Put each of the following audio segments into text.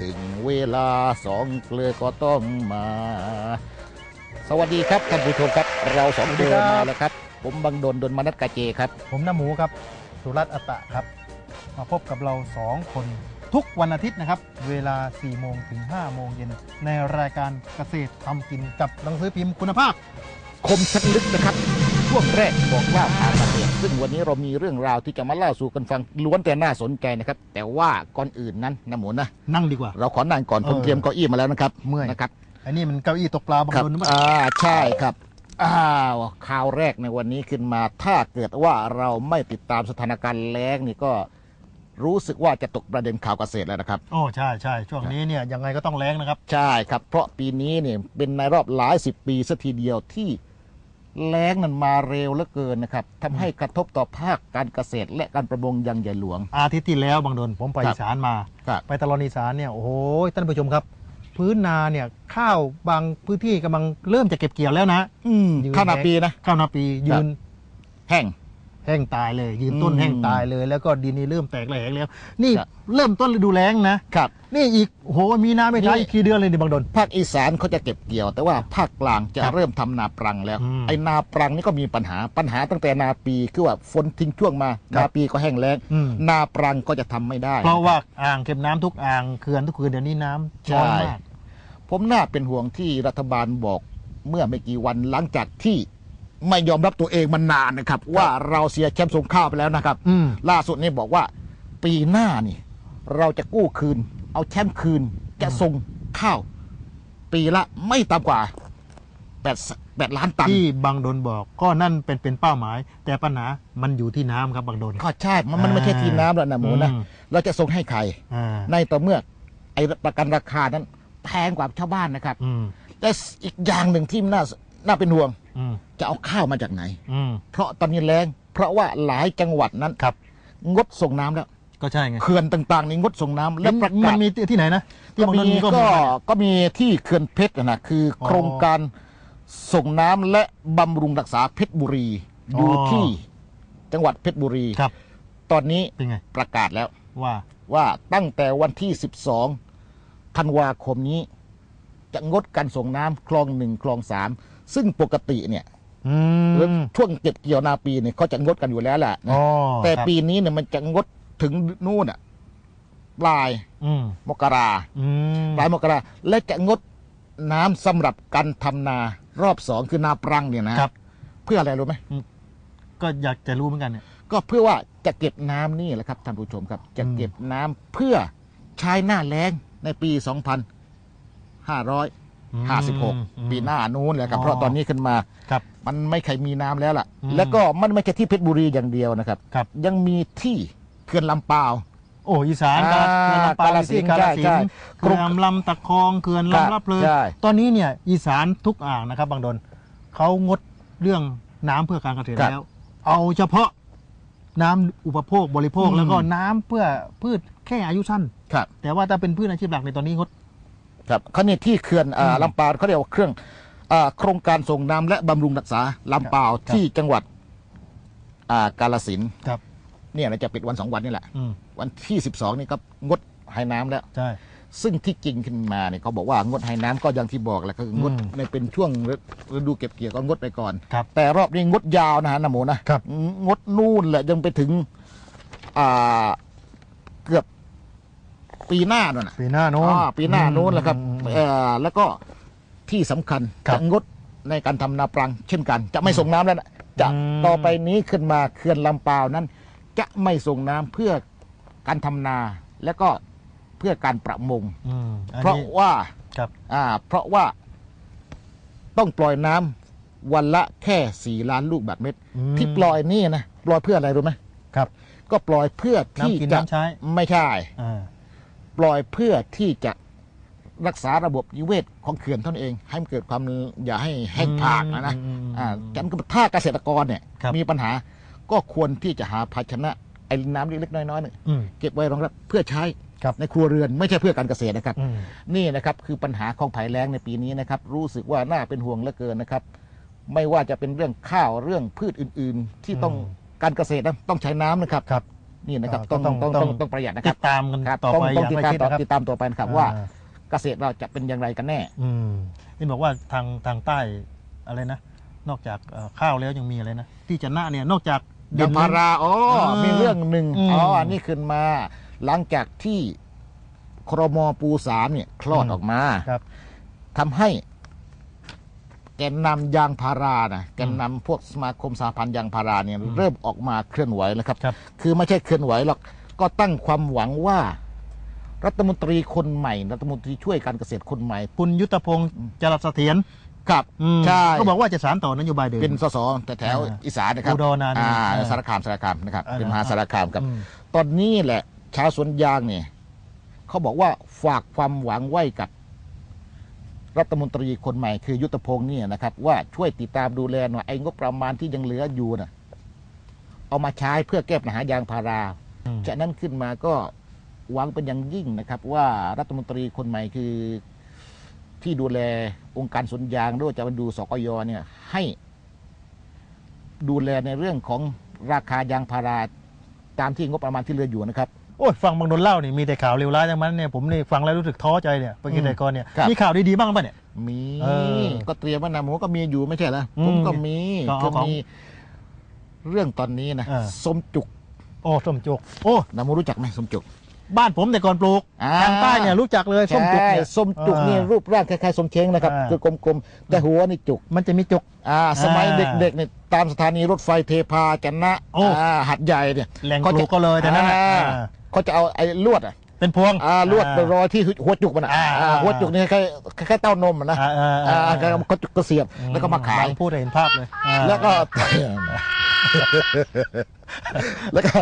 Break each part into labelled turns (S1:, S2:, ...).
S1: ถึงเวลาสองเกลือก็ต้องมา สวัสดีครับท่านผู้ชมครับ เราสอง
S2: สวัส
S1: เก
S2: ดี
S1: ลือ
S2: ครับ
S1: มาแล้วครับ ผมบังดนดนมนัสกาเจครับ
S2: ผมน้ำหมูครับ สุรัตน์อัตตะครับ มาพบกับเราสองคนทุกวันอาทิตย์นะครับ เวลา 4 โมงถึง 5 โมงเย็น ในรายการเกษตรทำกินกับหนังสือพิมพ์คุณภาพ
S1: คมชัดลึกนะครับ ช่วงแรกบอกว่าทางเกษตรซึ่งวันนี้เรามีเรื่องราวที่จะมาเล่าสู่กันฟังล้วนแต่น่าสนใจนะครับ แต่ว่าก่อนอื่นนั้นนะหมูนะ
S2: นั่งดีกว่า
S1: เราขอนานก่อน
S2: เออ
S1: ผมเตรียมเก้าอี้มาแล้วนะครับ
S2: เมื่อย
S1: นะครับ
S2: อันนี้มันเก้าอี้ตกปลาบาง
S1: ครับ
S2: โดนหรือเปล่า
S1: อ่าใช่ครับอ้าวข่าวแรกในวันนี้ขึ้นมา ถ้าเกิดว่าเราไม่ติดตามสถานการณ์แล้งนี่ก็รู้สึกว่าจะตกประเด็นข่าวเกษตรแล้วนะครับ
S2: โอ้ใช่ใช่ช่วงนี้เนี่ยยังไงก็ต้องแรงนะครับ
S1: ใช่ครับ เพราะปีนี้เนี่ยเป็นในรอบหลายสิบปีสัทีเดียวที่ แล้งนั้นมาเร็วเหลือเกินนะครับทำให้กระทบต่อภาคการเกษตร และการประมงอยังใหญ่หลวง
S2: อาทิตย์ที่แล้วบางโดนผมไป
S1: ครับ
S2: อีสานมา
S1: ครับ
S2: ไปตลอดอีสานเนี่ยโอ้โหท่านผู้ชมครับ พื้นนาเนี่ยข้าวบางพื้นที่กำลังเริ่มจะเก็บเกี่ยวแล้วนะ
S1: อืม
S2: ยืน
S1: ข้าวนาปีนะ
S2: ข้าวนาปียืน
S1: แห้ง
S2: แห้งตายเลย ยืนต้น
S1: อืม
S2: แห้งตายเลย แล้วก็ดินนี่เริ่มแตกแหลงแล้ว นี่
S1: ครับ
S2: เริ่มต้นฤดูแล้งนะ
S1: ครับ
S2: นี่อีกโอ้โหมีน้ำไม่ใช้
S1: นี่
S2: อีกกี่เดือนเลยดิบางดน
S1: ภาคอีสานเขาจะเก็บเกี่ยว แต่ว่าภาคกลางจะ
S2: ครับ
S1: เริ่มทำนาปรังแล้ว
S2: อืม
S1: ไอ้นาปรังนี่ก็มีปัญหาปัญหาตั้งแต่นาปีคือว่าฝนทิ้งช่วงมา
S2: ครับ
S1: นาปีก็แห้งแล้ง
S2: อืม
S1: นาปรังก็จะทำไม่ได้
S2: เพราะว่าอ่างเก็บน้ำทุกอ่างเขื่อนทุกเขื่อนเดี๋ยวนี้น้ำ
S1: ใช่
S2: ร้อนมาก
S1: ผมน่าเป็นห่วงที่รัฐบาลบอกเมื่อไม่กี่วันหลังจากที่ ไม่ยอมรับตัวเองมานานนะครับ ว่าเราเสียแชมป์สงข้าวไปแล้วนะครับ
S2: อืม
S1: ล่าสุดนี่บอกว่าปีหน้านี่ เราจะกู้คืน เอาแชมป์คืนจะส่งข้าว ปีละไม่ต่ำกว่าแปดแปดล้านตัน
S2: ที่บางดนบอกก็นั่นเป็นเป็นเป้าหมาย แต่ปัญหามันอยู่ที่น้ำครับบางดน
S1: ก็ใช่มันมันไม่ใช่ทีน้ำแล้วนะหมูนะ
S2: อืม
S1: เราจะส่งให้ใคร
S2: อ่า
S1: ในต่อเมื่อไอ้ประกันราคานั้น แพงกว่าชาวบ้านนะครับ
S2: อืม
S1: แต่อีกอย่างหนึ่งที่น่า น่าเป็นห่วง
S2: อืม
S1: จะเอาข้าวมาจากไหน
S2: อืม
S1: เพราะตอนนี้แรงเพราะว่าหลายจังหวัดนั้น
S2: ครับ
S1: งดส่งน้ำแล้ว
S2: ก็ใช่ไง
S1: เขื่อนต่างๆนี่งดส่งน้ำและประ
S2: มั
S1: กาศ
S2: นมีที่ไหนนะที่
S1: ก็
S2: บางด
S1: มี
S2: นมีก็
S1: ก็ก็มีที่เขื่อนเพชรนะคืออ
S2: อ
S1: โครงการส่งน้ำและบำรุงรักษาเพชรบุรี
S2: อ๋อ
S1: อ
S2: อ
S1: ยู่ที่จังหวัดเพชรบุรี
S2: ครับ
S1: ตอนนี้
S2: เป็นไง
S1: ประกาศแล้ว
S2: ว่า
S1: ว่าตั้งแต่วันที่ 12 ธันวาคมนี้ จะงดการส่งน้ำคลองหนึ่งคลองสาม ซึ่งปกติเนี่ย
S2: อืม
S1: ช่วงเก็บเกี่ยวนาปีเนี่ยเขาจะงดกันอยู่แล้วแหละนะ
S2: อ๋อ
S1: แต่
S2: ครับ
S1: ปีนี้เนี่ยมันจะงดถึงนู่นอะปลาย
S2: อืม
S1: มกรา
S2: อืม
S1: ปลายมกราและจะงดน้ำสำหรับการทำนารอบสองคือนาปรังเนี่ยนะครับ เพื่ออะไรรู้ไหม
S2: ก็อยากจะรู้เหมือนกันเนี่ย
S1: ก็เพื่อว่าจะเก็บน้ำนี่แหละครับท่านผู้ชมครับ จะ
S2: อืม
S1: เก็บน้ำเพื่อใช้หน้าแล้งในปี 2556 ปีหน้านู้นแหละครับ เพราะตอนนี้ขึ้นมา
S2: ครับ
S1: มันไม่เคยมีน้ำแล้วล่ะ
S2: อืม
S1: แล้วก็มันไม่ใช่ที่เพชรบุรีอย่างเดียวนะครับ
S2: ครับ
S1: ยังมีที่เขื่อนลำปาว
S2: โอ้อีสาน
S1: อ่า
S2: เขื่อนลำปาง
S1: กาฬสินธุ์
S2: ที่กาฬสิน
S1: ใช่
S2: ธุ์
S1: ใช่
S2: เขื่อนลำตะคองเขื่อน
S1: ครับ
S2: ลำรับเลย
S1: ใช่
S2: ตอนนี้เนี่ยอีสานทุกอ่างนะครับ บางดนเขางดเรื่องน้ำเพื่อการเกษตร
S1: ครับ
S2: แล้ว เอาเฉพาะน้ำอุปโภคบริโภค
S1: อืม
S2: แล้วก็น้ำเพื่อพืชแค่อายุสั้น
S1: ครับ
S2: แต่ว่าถ้าเป็นพืชอาชีพหลักในตอนนี้งด
S1: ครับเขาเนี่ยที่เขื่อนอ่า
S2: อืม
S1: ลำปาวเขาเรียกว่าเครื่องอ่าโครงการส่งน้ำและบำรุงรักษาลำปาว
S2: ครับ
S1: ที่จังหวัดอ่ากาลสินธุ์
S2: ครับ
S1: เนี่ยนะจะปิดวันสองวันนี่แหละ
S2: อืม
S1: วันที่ 12 นี่ก็งดให้น้ำแล้ว
S2: ใช่
S1: ซึ่งที่จริงขึ้นมาเนี่ยเขาบอกว่างดให้น้ำก็อย่างที่บอกแหละก็คืองด
S2: อืม
S1: ในเป็นช่วงฤดูเก็บเกี่ยวก็งดไปก่อน
S2: ครับ
S1: แต่รอบนี้งดยาวนะฮะนะหมูนะครับ งดนู่นแหละยังไปถึงอ่าเกือบ ปีหน้านั่นน่ะ
S2: ปีหน้าโน้น
S1: อ่าปีหน้านู้นแหละครับ
S2: อืมอืม
S1: เอ่อแล้วก็ที่สำคัญ
S2: ครับ
S1: จะงดในการทำนาปรัง เช่นกัน จะไม่ส่งน้ำแล้วนะจะ
S2: อืม
S1: ต่อไปนี้ขึ้นมาเขื่อนลำปาวนั้น จะไม่ส่งน้ำเพื่อการทำนา และก็เพื่อการประมง
S2: อืมอัน
S1: เพราะ
S2: นี้
S1: ว่า
S2: ครับ
S1: อ่าเพราะว่าต้องปล่อยน้ำวันละแค่สี่ล้านลูกบาศก์เมตร
S2: อืม
S1: ที่ปล่อยนี่นะปล่อยเพื่ออะไรรู้ไหม
S2: ครับ
S1: ก็ปล่อยเพื่อที่
S2: น้ำกิน
S1: จะ
S2: น้ำใช้
S1: ไม่ใช่
S2: อ่า
S1: ปล่อยเพื่อที่จะรักษาระบบนิเวศของเขื่อนเท่านั้นเอง ให้มันเกิดความอย่าให้แห้งผากนะนะ
S2: อืมอืม
S1: อ่าจันก็ถ้าเกษตรกรเนี่ย
S2: ครับ
S1: มีปัญหาก็ควรที่จะหาภาชนะไอ้น้ำเล็กๆน้อยๆเนี่ย
S2: อืม
S1: เก็บไว้รองรับเพื่อใช้
S2: ครับ
S1: ในครัวเรือนไม่ใช่เพื่อการเกษตรนะครับ
S2: อืม
S1: นี่นะครับคือปัญหาของภัยแล้งในปีนี้นะครับ รู้สึกว่าน่าเป็นห่วงเหลือเกินนะครับ ไม่ว่าจะเป็นเรื่องข้าวเรื่องพืชอื่น ๆ ที่ต้อง
S2: อืม
S1: การเกษตรนะต้องใช้น้ำนะครับ
S2: ครับ
S1: นี่นะครับ
S2: ก็
S1: ต้อง
S2: ต้อง
S1: ต้อง
S2: ต้
S1: ต้
S2: อ
S1: องงต้องประหยัดนะค
S2: ติ
S1: รับ
S2: ดตามกัน
S1: ครับ
S2: ต่อ
S1: ต้อง
S2: ไปอ
S1: ต้อง
S2: ย่าง
S1: ติด
S2: ใกล้
S1: ตาม
S2: ชิด
S1: ต่อ
S2: นะครับ
S1: ติดตามต่อไปนะครับว่า
S2: อ่
S1: เกษตรเราจะเป็นอย่างไรกันแน่
S2: อืมนี่บอกว่าทางทางใต้อะไรนะ นอกจากเอ่อข้าวแล้วยังมีอะไรนะ ที่จะหน้าเนี่ยนอกจาก
S1: ยางพาราอ๋อ
S2: อ่ามี
S1: มีเรื่องหนึ่ง
S2: อืม
S1: อ๋ออันนี้ขึ้นมา หลังจากที่ครมปูสามเนี่ยคลอด
S2: อืม
S1: ออกมา
S2: ครับ
S1: ทำให้แกนนำยางพารานะแกนนำพวกสมาคมสาพันธ์ยางพาราเนี่ยเริ่มออกมาเคลื่อนไหวแล้วครับ
S2: ครับ
S1: คือไม่ใช่เคลื่อนไหวหรอกก็ตั้งความหวังว่า รัฐมนตรีคนใหม่ รัฐมนตรีช่วยการเกษตรคนใหม่
S2: คุณยุทธพงศ์จรัสเสถียร
S1: ครับ
S2: อืม
S1: ใช่
S2: ก็บอกว่าจะสานต่อนโยบายเดิม
S1: เป็นสสแต่แถว
S2: อ่า
S1: อีสานนะครับ
S2: อุดรธานี
S1: อ่า
S2: อ่า
S1: สารคามสารคามนะครับ
S2: อ่า
S1: เป็นมหาสารคามครับ
S2: อืม
S1: ตอนนี้แหละชาวสวนยางเนี่ยเขาบอกว่าฝากความหวังไว้กับ รัฐมนตรีคนใหม่คือยุทธพงศ์เนี่ยนะครับ ว่าช่วยติดตามดูแลหน่อยไอ้งบประมาณที่ยังเหลืออยู่นะเอามาใช้เพื่อแก้ปัญหายางพารา
S2: อืม
S1: จากนั้นขึ้นมาก็หวังเป็นอย่างยิ่งนะครับ ว่ารัฐมนตรีคนใหม่คือที่ดูแลองค์การสวนยางด้วยจะมาดูสกยเนี่ยให้ดูแลในเรื่องของราคายางพารา ตามที่งบประมาณที่เหลืออยู่นะครับ
S2: โอ้ยฟังบางโดนเล่านี่มีแต่ข่าวเลวร้ายทั้งนั้นเนี่ยผมนี่ฟังแล้วรู้สึกท้อใจเนี่ยเป็นเกษตรกรเนี่ย
S1: ครับ
S2: มีข่าวดีๆบ้างป่ะเนี่ย
S1: มี
S2: เออ
S1: ก็เตรียมไว้นะหมูก็มีอยู่ไม่ใช่เหรอ
S2: อืม
S1: ผมก็มี
S2: ก็เอา
S1: ก็
S2: ของ
S1: มีเรื่องตอนนี้นะ
S2: เออ
S1: ส้มจุก
S2: โอ้ส้มจุกโอ้
S1: นะหมูรู้จักไหมส้มจุก
S2: บ้านผมแต่ก่อนปลูก
S1: อ่า
S2: ทางใต้เนี่ยรู้จักเลยส้มจุกเนี่ย
S1: ใช่ส้มจุกนี่
S2: อ่า
S1: รูปร่างคล้ายๆส้มเช้งนะครับ
S2: อ่า
S1: คือกลมๆแต่หัวนี่จุก
S2: มันจะมีจุก
S1: อ่าสมัย
S2: อ่า
S1: เด็กๆเนี่ยตามสถานีรถไฟเทพาจันนะ
S2: โอ้
S1: อ่าหัดใหญ่เนี่ย
S2: แหล่งปลูกก็เลยแต่นั้นน่ะ
S1: อ่า
S2: อ่า
S1: เขาจะเอาไอ้ลวดอะ
S2: เป็นพวง
S1: อ่าลวดไปรอยที่หัวจุกมันอะ
S2: อ่า
S1: อ่าหัวจุกนี่คล้ายๆคล้ายๆเต้านมอะนะ
S2: อ่าอ่าอ่า
S1: อ่าเขาจุกก็เสียบแล้วก็มาขาย
S2: บงพูดให้เห็นภาพเลยอ่า
S1: แล้วก็ แล้วก็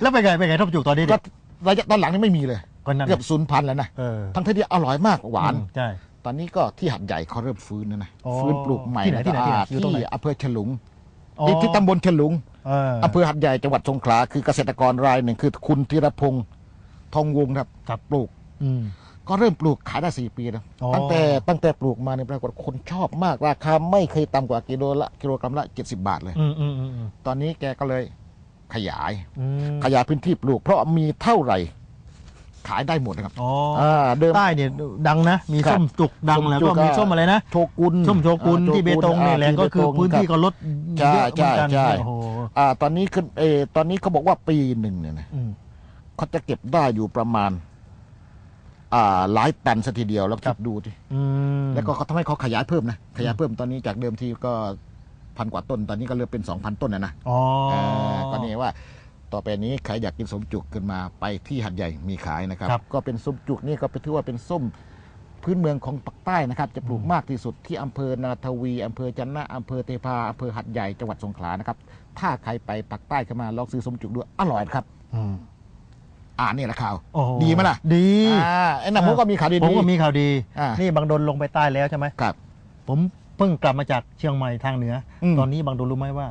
S2: แล้วเป็นไงเป็นไงส้มจุกตอนนี้
S1: ก็
S2: เนี่ย
S1: ระยะตอนหลังนี่ไม่มีเลย
S2: ก็นั่น
S1: เกือบศูนย์พันแล้วนะ
S2: เออ
S1: ทั้งที่อร่อยมากหวาน
S2: อืมใช่
S1: ตอนนี้ก็ที่หัดใหญ่เขาเริ่มฟื้นแล้วนะ
S2: อ๋อ
S1: ฟื้นปลูกใหม่
S2: ที่ไหนที่ไหนที่ไหน
S1: อ่า
S2: อยู่ตรงไหน
S1: ที่อำเภอฉลุง
S2: อ๋อ
S1: ที่ที่ตำบลฉลุง
S2: เออ
S1: อำเภอหัดใหญ่จังหวัดสงขลาคือเกษตรกรรายหนึ่งคือคุณธีรพงศ์ทองวงศ์ครับ
S2: ครับ
S1: ปลูก
S2: อืม
S1: ก็เริ่มปลูกขายได้สี่ปีแล้ว
S2: อ๋อ
S1: ตั้งแต่ตั้งแต่ปลูกมาเนี่ยปรากฏคนชอบมากราคาไม่เคยต่ำกว่ากิโลละกิโลกรัมละ 70 บาทเลย
S2: อืมอืมอืมอืม
S1: ตอนนี้แกก็เลย ขยาย
S2: อืม
S1: ขยายพื้นที่ปลูก เพราะมีเท่าไหร่ ขายได้หมดนะครับ
S2: อ๋อ
S1: อ่าเดิม
S2: ใต้เนี่ยดังนะ มี
S1: ครับ
S2: ส้มจุกดัง
S1: ส้ม
S2: แล้ว
S1: จุ
S2: ก็
S1: ก
S2: มี
S1: อะ
S2: ส้มอะไรนะ
S1: โชกุน
S2: ส้มโชกุน
S1: อ่า
S2: ที่เบตงเนี่ย
S1: อ่า
S2: แหล่งก็คือ
S1: ที่เบตง
S2: พื้นที่
S1: รับ
S2: ก็ลด
S1: ใช่
S2: เยอะเหมือนกัน
S1: ใช่ใช่
S2: โอ้โห
S1: อ่าตอนนี้ขึ้นเออตอนนี้เขาบอกว่าปีหนึ่งเนี่ยนะ
S2: อืม
S1: เขาจะเก็บได้อยู่ประมาณ อ่าหลายตันสัทีเดียวแล้วคิดดูดิ
S2: อืม
S1: แล้วก็เขาทำให้เขาขยายเพิ่มนะขยายเพิ่มตอนนี้จากเดิมทีก็ พันกว่าต้น ตอนนี้ก็เริ่มเป็นสองพันต้นนะนะ
S2: อ๋อ
S1: อ่าก็นี่ว่า ต่อไปนี้ใครอยากกินส้มจุกขึ้นมาไปที่หัดใหญ่มีขายนะครับก็เป็นส้มจุกนี่ก็เป็นถือว่าเป็นส้มพื้นเมืองของปากใต้นะครับ จะปลูกมากที่สุดที่อำเภอนาทวีอำเภอจันนะอำเภอเทพาอำเภอหัดใหญ่จังหวัดสงขลานะครับ ถ้าใครไปปากใต้ขึ้นมาลองซื้อส้มจุกดูอร่อยครับ
S2: อืม
S1: อ่านี่แหละข่าว
S2: โอ้โห
S1: ดีไหมล่ะ
S2: ดี
S1: อ่าไอ้หนังผมก็มีข่าวดีๆ
S2: ผมก็มีข่าวดี
S1: อ่า
S2: นี่บางดนลงไปใต้แล้วใช่ไหม
S1: ครับ
S2: ผมเพิ่งกลับมาจากเชียงใหม่ทางเหนืออ
S1: ม
S2: ตอนนี้บางดนรู้ไหมว่า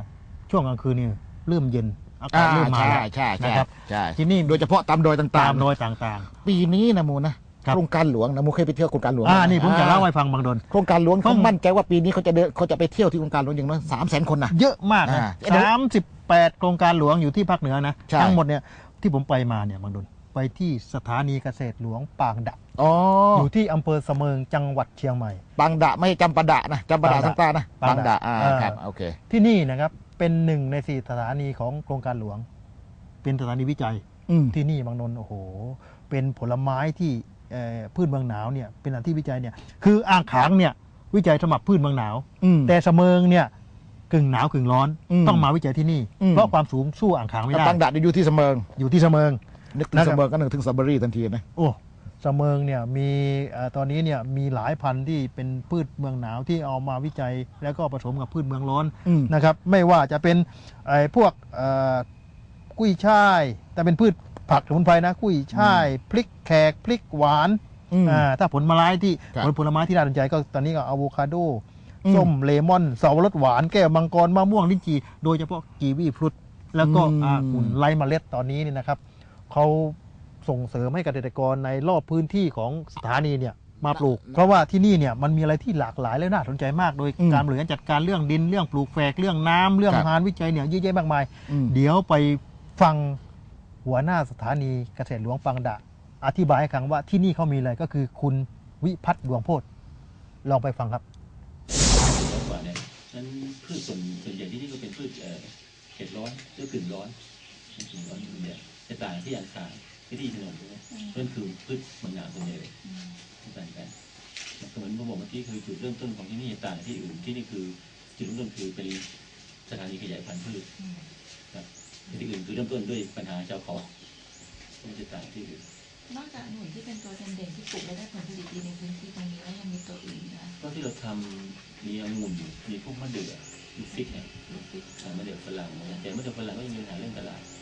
S2: ช่วงกลางคืนนี่เริ่มเย็นอากา
S1: อ่า
S2: ศเริ่มมา
S1: ใช่
S2: แล้ว
S1: ใช่ใช่
S2: นะครับ
S1: ใช่
S2: ที่นี่
S1: โดยเฉพาะตามดอยต่างๆ
S2: ตามโดยต่าง
S1: ปีนี้นะโมนะครับ โครงการหลวงนะโมเคยไปเที่ยวโครงการหลวง
S2: ๆอ่านี่ผมจะเล่า
S1: อ่
S2: ให้ฟังบางดน
S1: โครงการหลวง
S2: เพิ่
S1: เขา
S2: ง
S1: มั่นใจว่าปีนี้เขาจะเดินเขาจะไปเที่ยวที่โครงการหลวงอย่างน้อยสามแสนคนนะ
S2: เยอะมากนะ
S1: อ่าเดี๋ยว
S2: สามสิบแปดโครงการหลวงอยู่ที่ภาคเหนือนะ
S1: ใช่
S2: ทั้งหมดเนี่ยที่ผมไปมาเนี่ยบางดน ไปที่สถานีเกษตรหลวงปางดะ
S1: อ๋อ
S2: อยู่ที่อำเภอเสมิงจังหวัดเชียงใหม่
S1: บางดะไม่ใช่จำปาดะนะจำปาดะ
S2: บางดะ
S1: ทั้งตานะ
S2: บาง
S1: บาง
S2: ดะ
S1: ดะอ่า
S2: อ่า
S1: ครับโอเค
S2: ที่นี่นะครับเป็นหนึ่งในสี่สถานีของโครงการหลวง เป็นสถานีวิจัย
S1: อืม
S2: ที่นี่บางนนท์โอ้โห เป็นผลไม้ที่เอ่อพืชเมืองหนาวเนี่ยเป็นอันที่วิจัยเนี่ยคืออ่างขางเนี่ยวิจัยสำหรับพืชเมืองหนาว
S1: อืม
S2: แต่เสมิงเนี่ยกึ่งหนาวกึ่งร้อน
S1: อืม
S2: ต้องมาวิจัยที่นี่
S1: อืม
S2: เพราะความสูงสู้อ่างขางไม่ได้
S1: บางดะนี่อยู่ที่เสมิง
S2: อยู่ที่เสมิง
S1: นึกถึ
S2: นะ
S1: ง
S2: ครับ
S1: เสมิงก็นึกถึงสตรอเบอรี่ทันทีนะ
S2: โอ้เสมิงเนี่ยมีเอ่อตอนนี้เนี่ยมีหลายพันธุ์ที่เป็นพืชเมืองหนาวที่เอามาวิจัย แล้วก็ผสมกับพืชเมืองร้อน
S1: อืม
S2: นะครับ ไม่ว่าจะเป็นไอ้พวกเอ่อกุ้ยช่าย แต่เป็นพืชผักสมุนไพรนะกุ้ยช่ายพริกแขกพริกหวาน
S1: อืม
S2: อ่าถ้าผลไม้ที่
S1: ครับ
S2: ผลผลไม้ที่น่าสนใจก็ตอนนี้ก็อะโวคาโด
S1: อืม
S2: ส้มเลมอนสับปะรดหวานแก้วมังกรมะม่วงลิ้นจี่โดยเฉพาะกีวีฟรุตแล้วก็
S1: อืม
S2: องุ่นไร้เมล็ดตอนนี้นี่นะครับ เขาส่งเสริมให้เกษตรกรในรอบพื้นที่ของสถานีเนี่ยมาปลูก เพราะว่าที่นี่เนี่ยมันมีอะไรที่หลากหลายและน่าสนใจมาก โดย
S1: อืม
S2: การบริหารจัดการเรื่องดินเรื่องปลูกแฝกเรื่องน้ำเรื่อง
S1: ครับ
S2: งานวิจัยเนี่ยเยอะแยะมากมาย
S1: อืม
S2: เดี๋ยวไปฟังหัวหน้าสถานีเกษตรหลวงปังดะ อธิบายให้ฟังว่าที่นี่เขามีอะไรก็คือคุณวิพัฒน์ดวงโพธิ์ลองไปฟังครับ
S3: ร้อนกว่าเนี่ยนั้นพืชส่วนส่วนใหญ่ที่นี่ก็เป็นพืชเอ่อเขตร้อนหรือกลิ่นร้อนกลิ่นร้อนส่วนใหญ่ จะต่างที่อังคารที่ที่ถนนใช่ไหมนั่นคือพืชเมืองหนาวส่วนใหญ่เลยที่ต่างกันเหมือนผมบอกเมื่อกี้คือจุดเริ่มต้นของที่นี่ต่างจากที่อื่นที่นี่คือจุดเริ่มต้นคือเป็นสถานีขยายพันธุ์พืชครับที่อื่นคือเริ่มต้นด้วยปัญหาเจ้าของไม่จะต่างที่อื่น
S4: นอกจากหน่วยที่เป็นตัวเด่นๆที่ปลูกและได้ผลผลิตดีในพื้นที่ตรงนี้แล้วยังมีตัวอื่นอีกนะ
S3: ก็ที่เราทำมีองุ่นมีพวกมะเดื่อมีฟิกเนี่ย
S4: ลูกฟิก
S3: อ่ามะเดื่อฝรั่งเนี่ยแต่มะเดื่อฝรั่งก็ยังมีปัญหาเรื่องตลาด
S4: อืม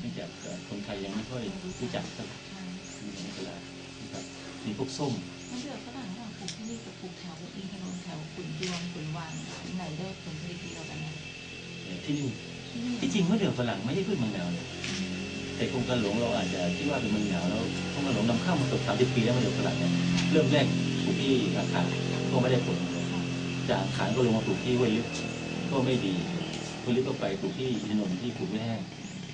S3: เนื่องจากเอ่อคนไทยยังไม่ค่อยรู้จักเท่าไหร่
S4: ใช่
S3: มีในตลาดนะครับมีพวกส้ม
S4: มะเดื่อฝรั่งระหว่างปลูกที่นี่กับปลูกแถวอินทนนท์แถวขุนยวงขุนวางที่ไหนได้ผลผลิตดีกว่ากันนะ
S3: เอ่อที่นี่
S4: ที่นี่
S3: ที่จริงมะเดื่อฝรั่งไม่ใช่พืชเมืองหนาวนะแต่โครงการหลวงเราอาจจะคิดว่าเป็นเมืองหนาวแล้วโครงการหลวงนำเข้ามาเกือบสามสิบปีแล้วมะเดื่อฝรั่งเนี่ยเริ่มแรกปลูกที่อาคารก็ไม่ได้ผลจากอาคารก็ลงมาปลูกที่ห้วยลึกก็ไม่ดีห้วยลึกก็ไปปลูกที่ถนนที่ปลูกไม่แห้ง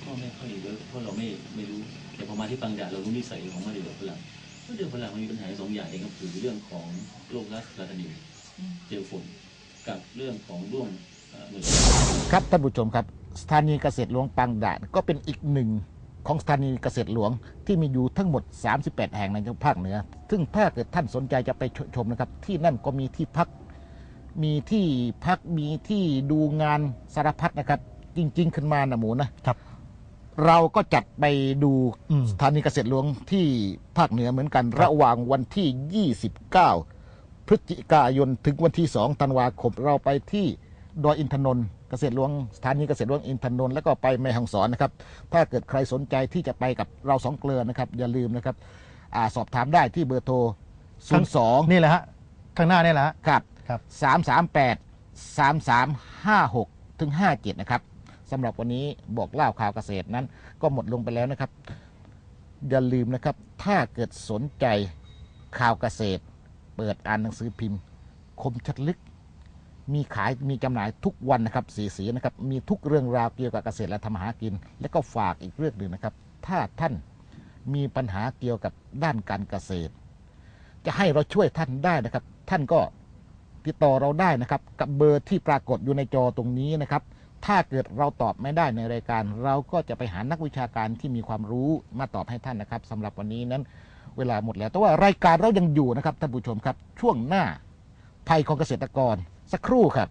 S3: ก็ไม่ค่อยเวิร์กเพราะเราไม่ไม่รู้ แต่พอมาที่ปังดาเรารู้นิสัยของมะเดื่อฝรั่งมะเดื่อฝรั่งมันมีปัญหาสองอย่างเองก็คือเรื่องของโรครัดราตนิว
S4: อืม
S3: เจอฝนกับเรื่องของร่วงเอ่อเหมือน
S1: ครับท่านผู้ชมครับ สถานีเกษตรหลวงปางด่านก็เป็นอีกหนึ่งของสถานีเกษตรหลวงที่มีอยู่ทั้งหมด 38 แห่งในภาคเหนือ ซึ่งถ้าเกิดท่านสนใจจะไปชมนะครับ ที่นั่นก็มีที่พัก มีที่พัก มีที่ดูงานสารพัดนะครับ จริง ๆ ขึ้นมานะหมูนะครับ เราก็จัดไปดู
S2: อืม
S1: สถานีเกษตรหลวงที่ภาคเหนือเหมือนกัน ระหว่างวันที่ 29 พฤศจิกายนถึงวันที่ 2 ธันวาคมเราไปที่ดอยอินทนนท์เกษตรหลวงสถานีเกษตรหลวงอินทนนท์แล้วก็ไปแม่ฮ่องสอนนะครับ ถ้าเกิดใครสนใจที่จะไปกับเราสองเกลือนะครับ อย่าลืมนะครับอาสอบถามได้ที่เบอร์โทร 02
S2: นี่แหละฮะข้างหน้านี่แหละฮะ
S1: ครับ
S2: ครับ
S1: 338 3356ถึง57 นะครับ สำหรับวันนี้บอกเล่าข่าวเกษตรนั้น ก็หมดลงไปแล้วนะครับ อย่าลืมนะครับ ถ้าเกิดสนใจข่าวเกษตร เปิดอ่านหนังสือพิมพ์ คมชัดลึก มีขายมีจำหน่ายทุกวันนะครับสีสีนะครับ มีทุกเรื่องราวเกี่ยวกับเกษตรและทำหากิน และก็ฝากอีกเรื่องหนึ่งนะครับ ถ้าท่านมีปัญหาเกี่ยวกับด้านการเกษตร จะให้เราช่วยท่านได้นะครับ ท่านก็ติดต่อเราได้นะครับ กับเบอร์ที่ปรากฏอยู่ในจอตรงนี้นะครับ ถ้าเกิดเราตอบไม่ได้ในรายการ เราก็จะไปหานักวิชาการที่มีความรู้มาตอบให้ท่านนะครับสำหรับวันนี้นั้นเวลาหมดแล้วแต่ว่ารายการเรายังอยู่นะครับท่านผู้ชมครับ ช่วงหน้าภัยของเกษตรกรสักครู่ครับ